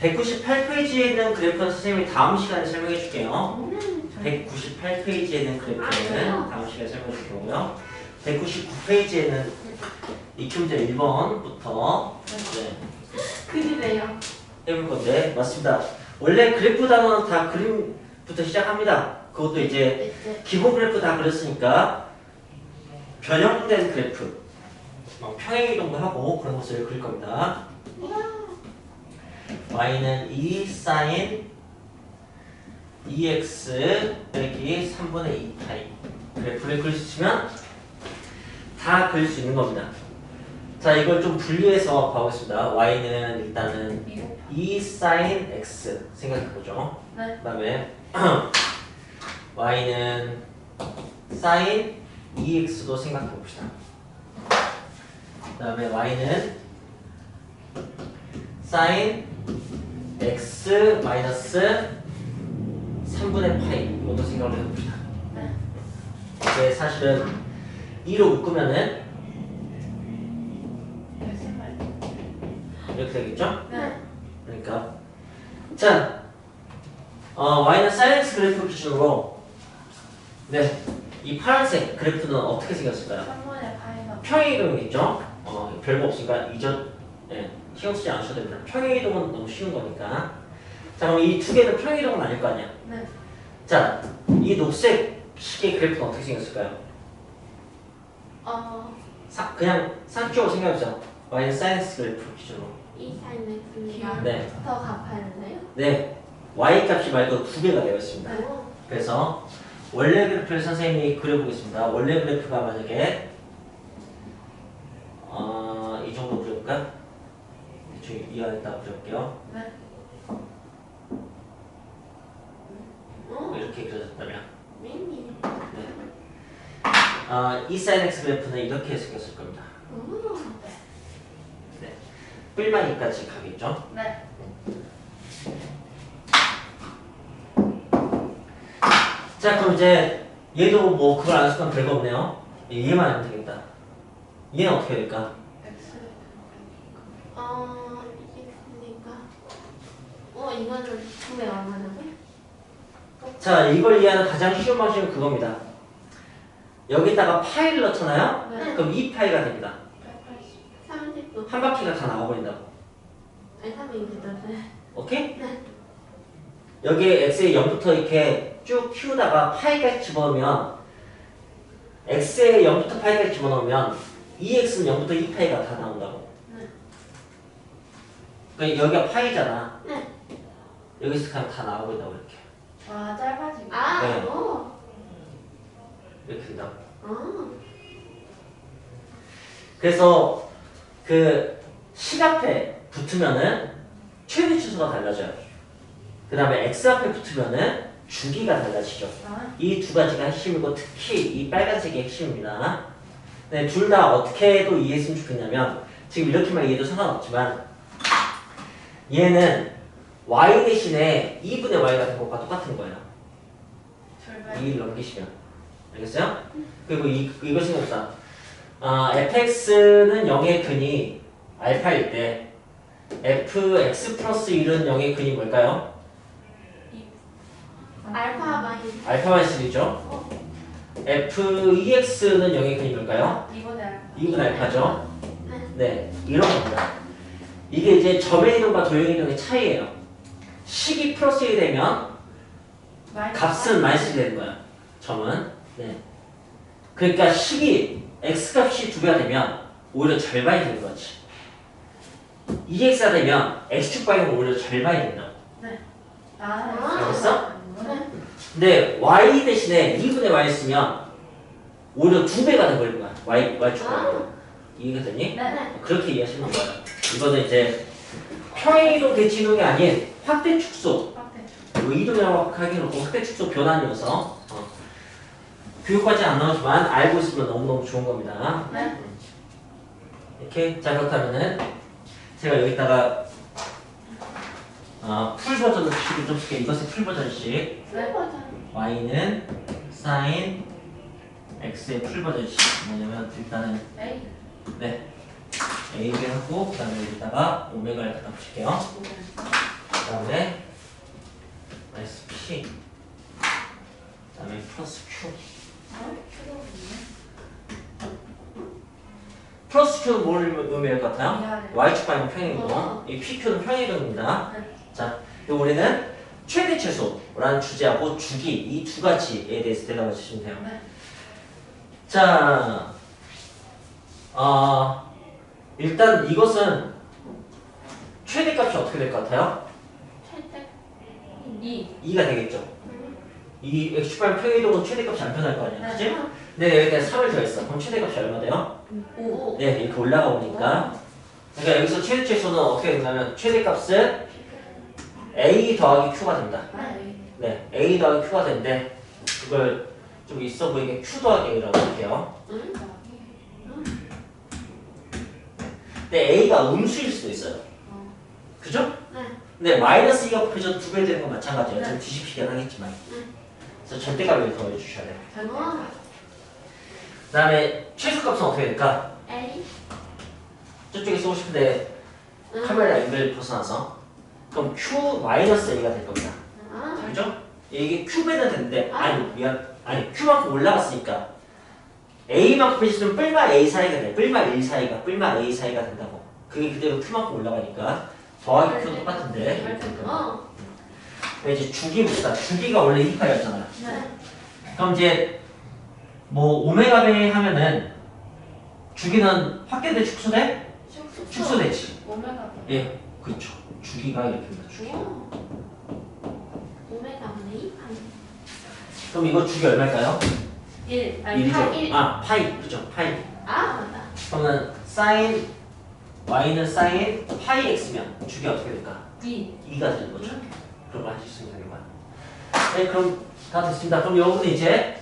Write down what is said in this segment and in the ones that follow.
198페이지에 있는 그래프는 선생님이 다음 시간에 설명해 줄게요. 음, 198페이지에 있는 아, 그래프는 그래요? 다음 시간에 설명해 줄 거고요. 199페이지에는 익히 문제 1번부터 네, 그리래요. 해볼 건데 맞습니다. 원래 그래프 단어는 다 그림부터 시작합니다. 그것도 이제 이제 기본 그래프 다 그렸으니까 변형된 그래프 막 평행 이동도 하고 그런 것을 그릴 겁니다. Y는 2 sin 2x 빼기 3분의 2 파이 그래프를 있으면 다 그릴 수 있는 겁니다. 자 이걸 좀 분리해서 봐보겠습니다. y는 일단은 이거 2 sin x 생각해보죠. 네. 그 다음에 y는 sin 2x도 생각해봅시다. 그 다음에 y는 sin x 마이너스 3분의 파이 이것도 생각을 해봅시다. 네. 이게 사실은 2로 묶으면은 이렇게 되겠죠? 네. 그러니까 자 어, y는 사이언스 그래프 기준으로 네, 이 파란색 그래프는 어떻게 생겼을까요? 3분의 파이가 평행 이동이겠죠? 어, 별거 없으니까 이전 네, 신경 쓰지 않으셔도 됩니다. 평행 이동은 너무 쉬운 거니까 자 그럼 이 두 개는 평행 이동은 아닐 거 아니야? 네. 자, 이 녹색 시계 그래프는 어떻게 생겼을까요? 어, 사, 그냥 상식적으로 생각해보자. y는 사이언스 그래프 기준으로 이 사인의 분리가 네, 더 갚아야되나요? 네, y 값이 말고 두 배가 되어 있습니다. 그래서 원래 그래프를 선생님이 그려보겠습니다. 원래 그래프가 만약에 어, 이 정도 그려볼까? 대충 이해하겠다 그려볼게요. 네. 뭐 이렇게 그려졌다면 미니. 어, 이 sin x 그래프는 이렇게 생겼을 겁니다. 네. 뿔만 2까지 가겠죠? 네. 자 그럼 이제 얘도 뭐 그걸 안 쓰면 별거 없네요. 얘만 하면 되겠다. 얘는 어떻게 해야 될까? 어, 이게 그니까. 어, 이거는 두배 얼마냐고요? 자 이걸 이해하는 가장 쉬운 방식은 그겁니다. 여기다가 파이를 넣잖아요? 네. 그럼 2파이가 됩니다. 30도. 한 바퀴가 다 나와버린다고. 아니, 300m. 네. 오케이? 여기에 x에 0부터 이렇게 쭉 키우다가 파이까지 집어넣으면 x에 0부터 파이까지 집어넣으면 2x는 0부터 2파이가 다 나온다고. 네. 그러니까 여기가 파이잖아. 네. 여기서 그냥 다 나와버린다고 이렇게. 와 짧아지고 아, 네. 오. 이렇게 된다고. 어. 그래서 그 식 앞에 붙으면은 최대 추수가 달라져요. 그 다음에 x 앞에 붙으면은 주기가 달라지죠. 아, 이두 가지가 핵심이고 특히 이 빨간색이 핵심입니다. 네, 둘 다 어떻게 해도 이해했으면 좋겠냐면 지금 이렇게만 이해해도 상관없지만 얘는 y 대신에 2분의 y 같은 것과 똑같은 거예요. 절반 2를 넘기시면 알겠어요? 그리고 이, 이거 생각합시다. 아, fx는 0의 근이 알파일 때 fx 플러스 1은 0의 근이 뭘까요? 알파 마이너스. 알파 마이너스 1이죠? f2x는 0의 근이 뭘까요? 이번에 알파 2분 알파죠? 네. 네, 이런 겁니다. 이게 이제 점의 이동과 도형의 이동의 차이예요. 식이 플러스 1이 되면 마이너스 값은 마이너스 되는 거야. 점은. 네. 그러니까 식이 x 값이 두 배가 되면 오히려 절반이 되는 거지. 2x가 되면 x축 방향은 오히려 절반이 된다. 아 알겠어? 네. 근데 y 대신에 2분의 y 쓰면 오히려 두 배가 돼버리는 거야. y y축 방향. 아. 이해가 되니? 네. 그렇게 이해하시면 돼요. 이거는 이제 평행이동 대칭이동이 아닌 확대 축소. 뭐 이동이라고 하기 놓고 확대 축소 변환 녀석. 어. 교육과제 안 나오지만 알고 있으면 너무너무 좋은 겁니다. 네. 이렇게 자 그렇다면은 제가 여기다가 어, 풀 버전을 식을 좀 쓸게요. 이것의 풀 버전식 네. 버전. y는 sin x의 풀 버전식 뭐냐면 일단은 A 네 a를 하고 그 다음에 여기다가 오메가를 갖다 붙일게요. 그다음에 마이너스 p 그다음에 플러스 q. 플러스 q는 뭘 의미할 것 같아요? y축 방향 평행이고 어. 이 pq는 평행이동입니다. 네. 자, 그리고 우리는 최대 최소라는 주제하고 주기 이 두 가지에 대해서 대답해 주시면 돼요. 네. 자, 어, 일단 이것은 최대값이 어떻게 될 것 같아요? 최대. 2. 2가 되겠죠. 음. 이 x축 방향 평행이동은 최대값이 안 변할 거 아니야, 그치? 근데 여기다 3을 더했어. 그럼 최대값이 얼마 돼요? 5. 네, 이렇게 올라가 오니까. 그러니까 여기서 최대 최소는 어떻게 된다면 최대값은 a 더하기 q가 된다. 네. 네, a 더하기 q가 되는데 그걸 좀 있어 보이게 q 더하기 a라고 할게요. 응? 근데 a가 음수일 수도 있어요. 어. 그죠? 네. 근데 마이너스 2가 그저 두배 되는 건 마찬가지예요. 좀 네. 뒤집히긴 하겠지만. 네. 그래서 절대값을 더해 주셔야 돼요. 어. 그 다음에 최소값은 어떻게 될까? A. 저쪽에 쓰고 싶은데 응. 카메라 앵글 벗어나서 그럼 q 마이너스 a가 될 겁니다. 아. 그죠? 이게 q배는 되는데 아. 아니 미안 아니 q만큼 올라갔으니까 a만큼 있으면 뿔마 a 사이가 돼 뿔마 1 사이가 뿔마 a 사이가 된다고 그게 그대로 q만큼 올라가니까 더하기 q는 똑같은데 될 겁니다. 어. 이제 주기 묻다 주기가 원래 2파였잖아요 네. 그럼 이제 뭐 오메가 베이 하면은 주기는 확대돼 축소돼? 축소. 축소되지 오메가. 예 그렇죠 주기가 이렇게 됩니다 주기 오. 오메가 분의 2 파이. 그럼 이거 주기 얼마일까요? 1. 아니, 1이죠 8. 1. 아 파이 그죠 파이 아 맞다. 그러면 사인 y는 사인 파이 x면 주기 어떻게 될까? 2. 2가 되는 거죠. 그런 걸 하실 수 있는 거예요. 네, 그럼 다 됐습니다. 그럼 여기는 이제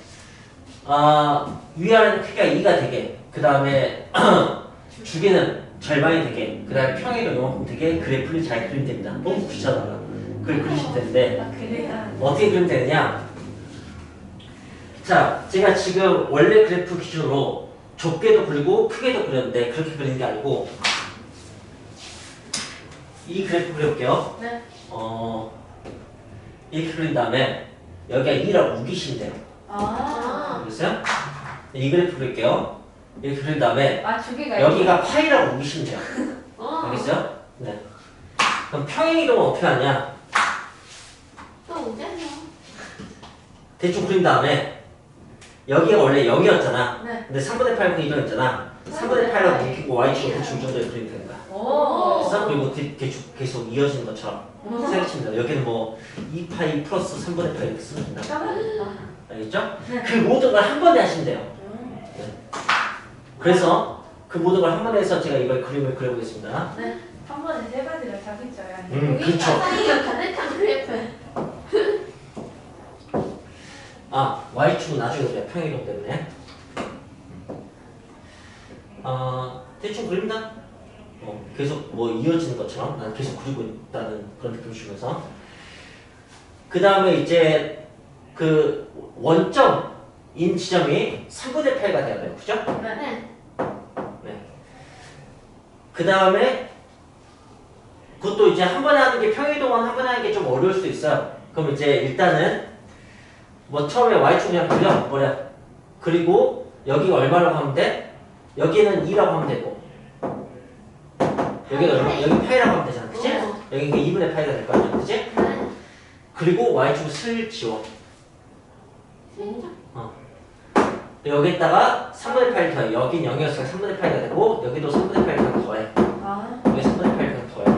아 위아래 크기가 2가 되게 그 다음에 주기는 절반이 되게 그 다음에 평행이동 요만큼 되게 그래프를 잘 그리면 됩니다. 너무 귀찮아. 그걸 그리시면 되는데 아. 어떻게 그리면 되느냐? 자, 제가 지금 원래 그래프 기준으로 좁게도 그리고 크게도 그렸는데 그렇게 그리는 게 아니고 이 그래프 그려볼게요. 네. 어, 이렇게 그린 다음에 여기가 2라고 우기시면 돼요. 아. 알겠어요? 이 그래프 그릴게요. 이렇게 그린 다음에 아, 주기가 여기가 파이라고 우기시면 돼요. 어. 알겠어요? 네. 그럼 평행이동은 어떻게 하냐? 또 오잖아. 대충 그린 다음에 여기가 원래 0이었잖아. 네. 근데 3분의 8분 이동했잖아. 3분의 8로 뭉키고 y축을 대충 이 정도에 그리면 되는 거야. 오. 그래서 그리고 대, 대충 계속 이어지는 것처럼 오. 생각하시면 돼요. 여기는 뭐 2파이 플러스 3분의 8 이렇게 쓰면 된다. 까먹었다. 알겠죠? 네. 그 모든 걸 한 번에 하시면 돼요. 음. 그래서 그 모든 걸 한 번에 해서 제가 이걸 그림을 그려보겠습니다. 네. 한 번에 세 가지를 다 그쳐야 해. 음, 여기가 그쵸. 사이가 가득한 그래프. 아, y축은 나중에 그래. 평행이동 때문에. 아, 대충 그립니다. 어, 계속 뭐 이어지는 것처럼 난 계속 그리고 있다는 그런 느낌 주면서 그 다음에 이제 그 원점인 지점이 3분의 8가 돼야 돼요. 그죠? 네. 그 다음에 그것도 이제 한 번에 하는 게 평일 동안 한 번에 하는 게 좀 어려울 수도 있어요. 그럼 이제 일단은 뭐 처음에 y축 그냥 그려 버려. 그리고 여기가 얼마라고 하면 돼? 여기는 2라고 하면 되고 여기가 얼마? 여기 8이라고 하면 되잖아. 그치? 어. 여기 2분의 8가 될 거 아니야. 그치? 네. 그리고 y축을 슬 지워. 진짜. 여기에다가 3분의 8 더해. 여긴 0이었으니까 3분의 8가 되고 여기도 3분의 8 그냥 더해. 아. 여기 3분의 8 그냥 더해.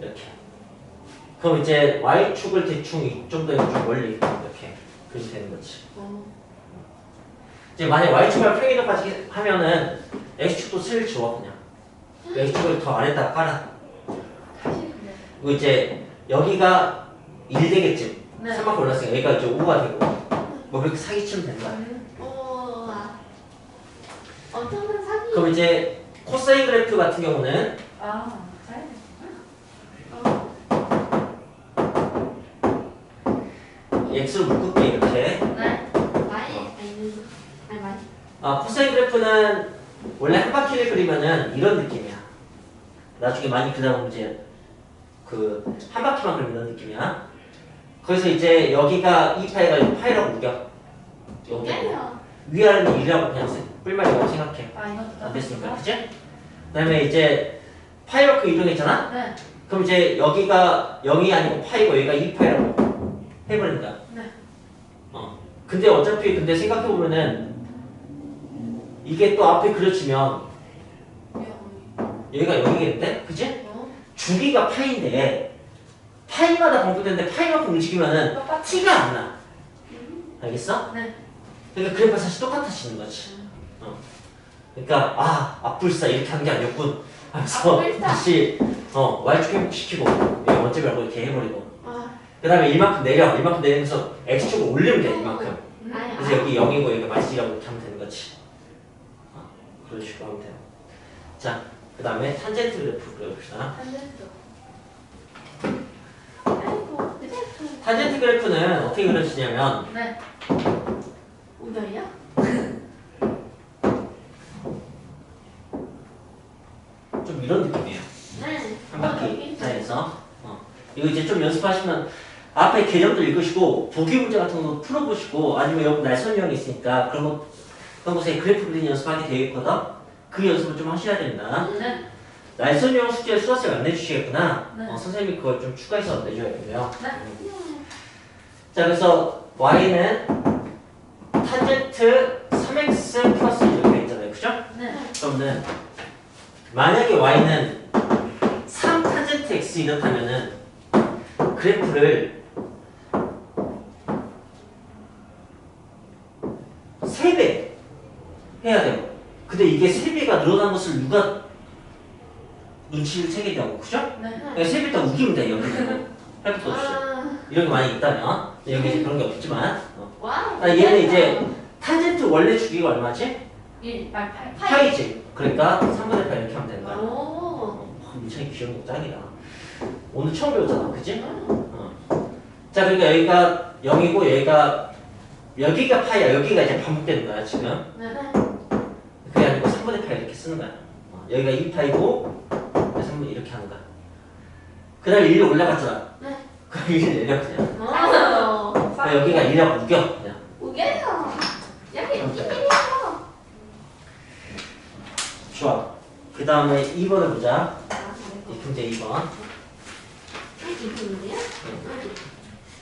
이렇게. 그럼 이제 y축을 대충 좀더좀 멀리 이렇게 그리면 되는 거지. 어. 이제 만약 y축을 평행이동까지 하면은 x축도 슬 지워 그냥. X축을 더 안에다가 깔아. 그리고 이제 여기가 1 되겠지. 네. 3만큼 올랐으니까 여기가 이제 5가 되고 뭐 그렇게 사기치면 된다. 음. 우와. 엄청난 사기. 그럼 이제 코사인 그래프 같은 경우는 아. 잘. 어. x를 묶을게 이렇게. 네. 많이 아니 아니 많이. 아 코사인 그래프는 원래 한 바퀴를 그리면은 이런 느낌이야. 나중에 많이 그리다 보면 이제 그 한 바퀴만 그리는 느낌이야. 거기서 이제 여기가 2파이가 파이라고 우겨. 여기. 위아래는 1이라고 그냥 뿔말이라고 생각해. 아 안 됐습니까? 그치? 그 다음에 이제 파이만큼 이동했잖아. 네. 그럼 이제 여기가 0이 아니고 파이고 여기가 2파이라고 해버린 거야. 네. 어. 근데 어차피 근데 생각해 보면은 이게 또 앞에 그려지면 여기가 0이겠는데, 그치? 어? 주기가 파인데 파이마다 반복되는데 파이만큼 움직이면은 똑같이. 티가 안 나. 알겠어? 네. 그러니까 그래프 사실 똑같아지는 거지. 어. 그러니까 아 앞불사 이렇게 한 게 아니었군. 그래서 앞불사. 다시 어 y축 회복시키고 원점 말고 이렇게 해버리고 아, 그다음에 이만큼 내려 이만큼 내리면서 x축을 올리면 돼 이만큼. 아니, 그래서 여기 0이고 여기 마이너스라고 이렇게 하면 되는 거지. 어, 그런 식으로 하면 돼요. 자, 그 다음에 탄젠트 그래프 그려봅시다. 탄젠트. 탄젠트 그래프는 어떻게 그려지냐면 네. 우열이야? 좀 이런 느낌이에요. 네. 한 어, 바퀴. 사이에서 어. 이거 이제 좀 연습하시면 앞에 개념도 읽으시고 보기 문제 같은 거 풀어보시고 아니면 여기 날선형이 있으니까 그런 거 그런 곳에 그래프 그리는 연습하게 되어 있거든. 그 연습을 좀 하셔야 된다. 네. 날선형 숙제 수학생 안 내주시겠구나. 네. 어, 선생님이 그걸 좀 추가해서 내줘야겠네요. 네. 음. 자 그래서 y는 탄젠트 3x 플러스 이렇게 있잖아요 그죠? 네. 그러면 만약에 y는 3 탄젠트 x 이렇다면은 그래프를 3배 해야 돼요 근데 이게 3 배가 늘어난 것을 누가 눈치를 채겠냐고 그죠? 네. 그러니까 3배 다 우기면 돼 여기 할 것도 없이 아, 이런 게 많이 있다면 여기 이제 그런 게 없지만 어. 와. 아, 얘는 이제 탄젠트 원래 주기가 얼마지? 1, 8, 8. 파이지. 그러니까 3분의 8 이렇게 하면 되는 거야. 오. 어, 민창이 귀여운 거 짱이다. 오늘 처음 배웠잖아, 그치? 어. 자, 그러니까 여기가 0이고 여기가 여기가 파이야. 여기가 이제 반복되는 거야, 지금. 네. 그게 아니고 3분의 8 이렇게 쓰는 거야. 어, 여기가 2파이고 3분 이렇게 하는 거야. 그 다음에 1로 올라갔잖아. 네. 그럼 1을 내려 그냥. 어. 그러니까 여기가 1이라고 우겨 그냥. 우겨요. 여기 깜짝이야. 이민이요. 좋아. 그 다음에 2번을 보자. 아, 이 문제 2번. 이분이요?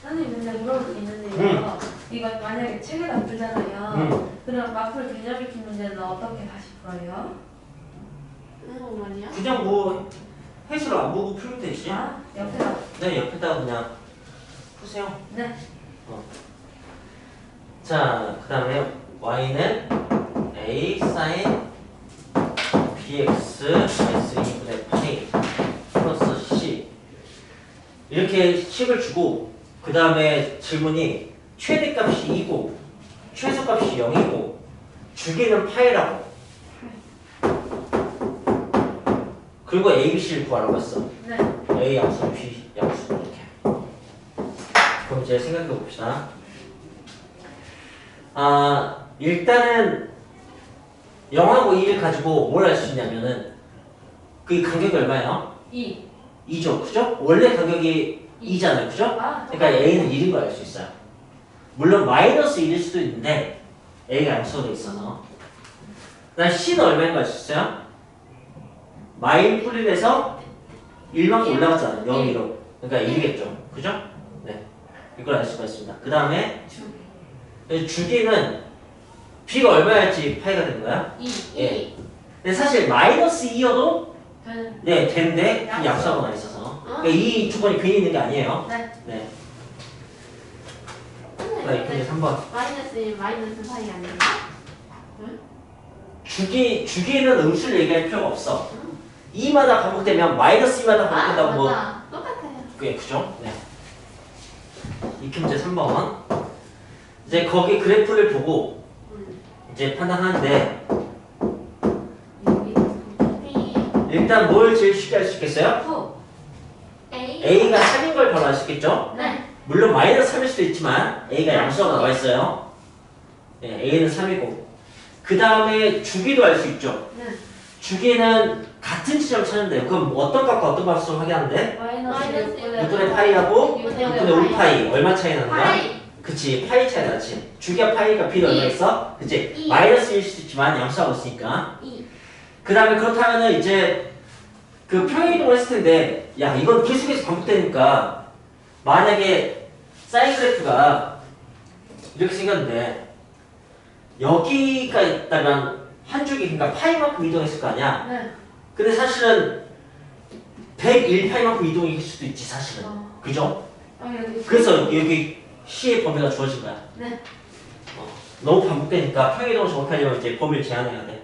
선생님 근데 물어볼 게 있는데요. 이거 만약에 책에다 풀잖아요. 음. 그럼 마플 익힌 문제는 어떻게 다시 풀어요? 응, 말이야? 그냥 뭐 해수를 안 보고 풀면 되지. 아, 옆에다. 네, 옆에다가 그냥 푸세요. 네. 자, 그 다음에 y는 a sin bx s2분의 8 플러스 c 이렇게 식을 주고 그 다음에 질문이 최대값이 2고 최소값이 0이고 주기는 파이라고 그리고 a, b, c를 구하라고 했어 네. A 양수, B 양수 이렇게. 그럼 이제 생각해 봅시다. 아 일단은 0하고 2를 가지고 뭘 할 수 있냐면은 그 간격이 얼마예요? 2. 2죠, 그죠? 원래 간격이 2 잖아요, 그죠? 아, 그러니까 A는 1인 걸 알 수 있어요. 물론 마이너스 1일 수도 있는데 A가 양수로 돼 있어서. 그다음 C는 얼마인 걸알수 있어요? 마일 풀이에서 1만큼 올라갔잖아요, 0, 2로. 그러니까 1이겠죠, 그죠? 네, 이걸 알 수가 있습니다. 그 다음에 주. 주기는 B가 얼마였지 파이가 되는 거야? 2. 예. 근데 사실 마이너스 2여도 저는 네, 양수. 약수하고 나 있어서. 그러니까 이 조건이 괜히 있는 게 아니에요. 네. 네. 자, 이 문제 3번. 마이너스 1, 마이너스 파이 아닌가? 주기, 주기는 음수를 얘기할 필요가 없어. 2마다 반복되면 마이너스 2마다 반복된다고 아, 뭐. 똑같아요. 그게 그죠? 네. 문제 3번. 이제 거기 그래프를 보고 음. 이제 판단하는데 일단 뭘 제일 쉽게 할 수 있겠어요? 9. A. A가 3인 걸 바로 알 수 있겠죠? 네. 물론 마이너스 3일 수도 있지만 A가 양수가 나와 있어요. 네, A는 3이고 그 다음에 주기도 알 수 있죠. 네. 주기는 같은 지점 찾으면 돼요. 그럼 어떤 값과 어떤 값을 확인하는데? 마이너스 마이너스 6분의 6분의 파이하고 6분의 6분의 5파이 얼마 차이? 파이 그치 파이 차이 나지. 주기와 파이가 비례 얼마 이. 있어? 그치 이. 마이너스일 수도 있지만 양수하고 있으니까. 2그 다음에 그렇다면은 이제 그 평행이동을 했을 텐데 야 이건 계속해서 반복되니까 만약에 사인 그래프가 이렇게 생겼는데 여기가 있다면 한 줄기 그러니까 파이만큼 이동했을 거 아니야 네. 근데 사실은 101파이만큼 이동일 수도 있지 사실은 어. 그죠? 아, 여기 그래서 여기 C의 범위가 주어진 거야 네. 어, 너무 반복되니까 평행이동을 정확하려면 이제 범위를 제한해야 돼.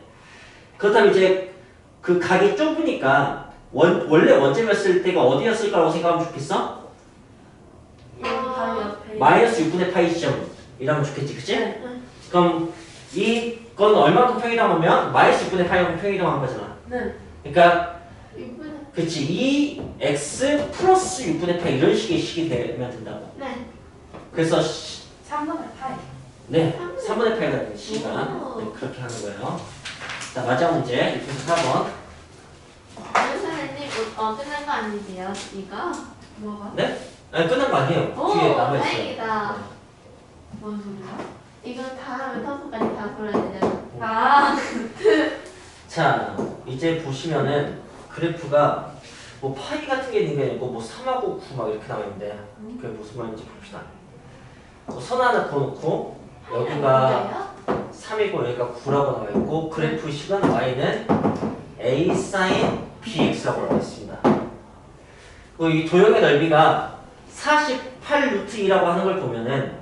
그렇다면 이제 그 각이 좁으니까 원, 원래 원점이었을 때가 어디였을 거라고 생각하면 좋겠어? 옆에 마이너스 6분의 파이 지점이라면 좋겠지, 그치? 네. 그럼 이건 얼마큼 평이동 하면 마이너스 6분의 파이만큼 평이동 한 거잖아. 네. 그러니까 6분의 그치, 이 x 플러스 6분의 파이 이런 식의 식이 되면 된다고. 네 그래서 시- 3분의 파이 네, 3분의 8가 되는 C가 오. 네, 그렇게 하는 거예요. 자, 마지막 문제, 6에서 4번. 선생님 어 끝난 거 아니세요? 이거? 뭐가? 네? 아니, 끝난 거 아니에요. 오 뒤에 남아있어요. 다행이다 뭔 소리야? 이건 다 하면 터프까지 다 풀어야 되잖아 아 자, 이제 보시면은 그래프가 뭐 파이 같은 게 있는 게 아니고 뭐 3하고 9 막 이렇게 나와 있는데 그게 무슨 말인지 봅시다. 뭐 선 하나 그어놓고 여기가 3이고 여기가 9라고 나와 있고 그래프 시간 y는 a sin bx라고 나와 있습니다. 그리고 이 도형의 넓이가 48 루트 2라고 하는 걸 보면은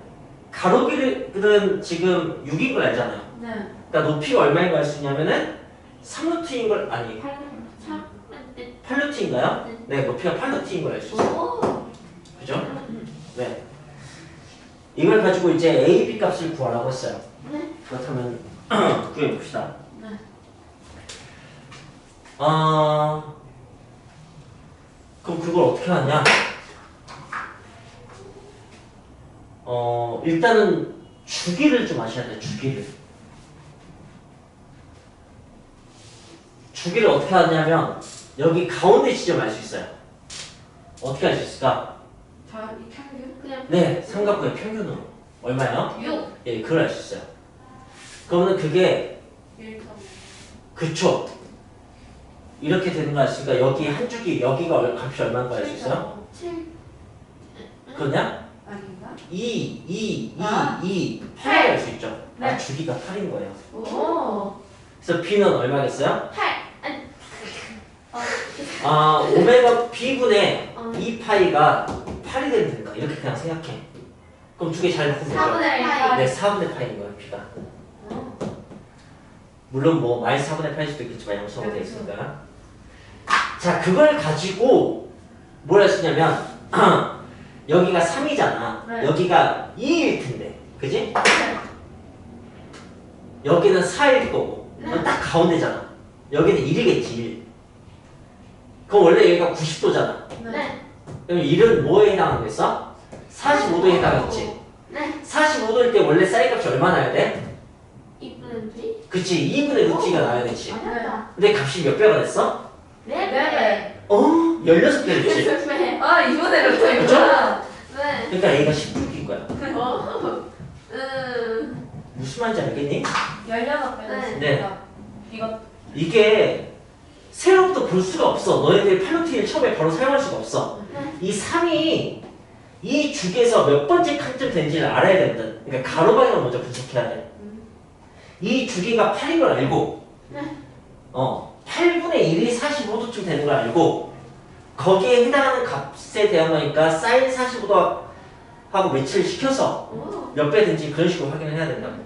가로 길은 지금 6인 걸 알잖아요. 네. 그러니까 높이가 얼마인 걸 알 수 있냐면은 3루트인 걸 아니 8 8루트인가요? 네 높이가 8루트인 걸 알 수 있어요. 오 그죠? 네. 이걸 가지고 이제 A, B 값을 구하라고 했어요. 네. 그렇다면 구해 봅시다. 네. 어 그럼 그걸 어떻게 하냐? 어 일단은 주기를 좀 아셔야 돼요. 주기를. 주기를 어떻게 하냐면 여기 가운데 지점 알 수 있어요. 어떻게 알 수 있을까? 자이 평균? 그냥 네, 삼각형의 평균으로 얼마요? 6 예, 그걸 알 수 있어요. 그러면 그게 1점 그쵸? 이렇게 되는 거 아시니까 여기 한 줄기 여기가 얼- 값이 얼마인 거 알 수 있어요? 7 그러냐? 아닌가? 2, 2, 2, 아. 2, 8을 팔. 알수 있죠. 아, 네. 주기가 8인 거예요. 오 그래서 B는 얼마겠어요? 8 아, 오메가 B분의 어. 2파이가 8이 되면 된다. 이렇게 그냥 생각해. 그럼 두 개잘 바꾸면 되죠? 4분의 8 네, 4분의 파이인 거예요, B가. 물론 뭐 마이너스 4분의 8일 수도 있겠지만 양수가 되어 있으니까. 자, 그걸 가지고 뭘 할 수 있냐면 여기가 3이잖아. 네. 여기가 2일 텐데. 그지? 여기는 4일 거고. 그럼 딱 가운데잖아. 여기는 1이겠지, 1. 그럼 원래 여기가 90도잖아. 네 그럼 1은 뭐에 해당하겠어? 45도에 해당하겠지. 네 45도일 때 원래 사인 값이 얼마 나야 돼? 2분의 2 그치 2분의 루트가 나와야 되지 맞았다 근데 값이 몇 배가 됐어? 네 네. 어? 16배 됐지 네 아 이번에는 또 그쵸? 이거야 네 그러니까 A가 16인 거야 어. 음 무슨 말인지 알겠니? 16배 됐습니다 네. 이거 이게 볼 수가 없어 너희들이 팔로티를 처음에 바로 사용할 수가 없어 네. 이 3이 이 주기에서 몇 번째 칸쯤 되는지를 알아야 되거든 그러니까 가로 방향을 먼저 분석해야 돼 이 주기가 8인 걸 알고 네. 어 8분의 1이 45도쯤 되는 걸 알고 거기에 해당하는 값에 대한 거니까 사인 45도 하고 매치를 시켜서 오몇 배든지 그런 식으로 확인을 해야 된다고 음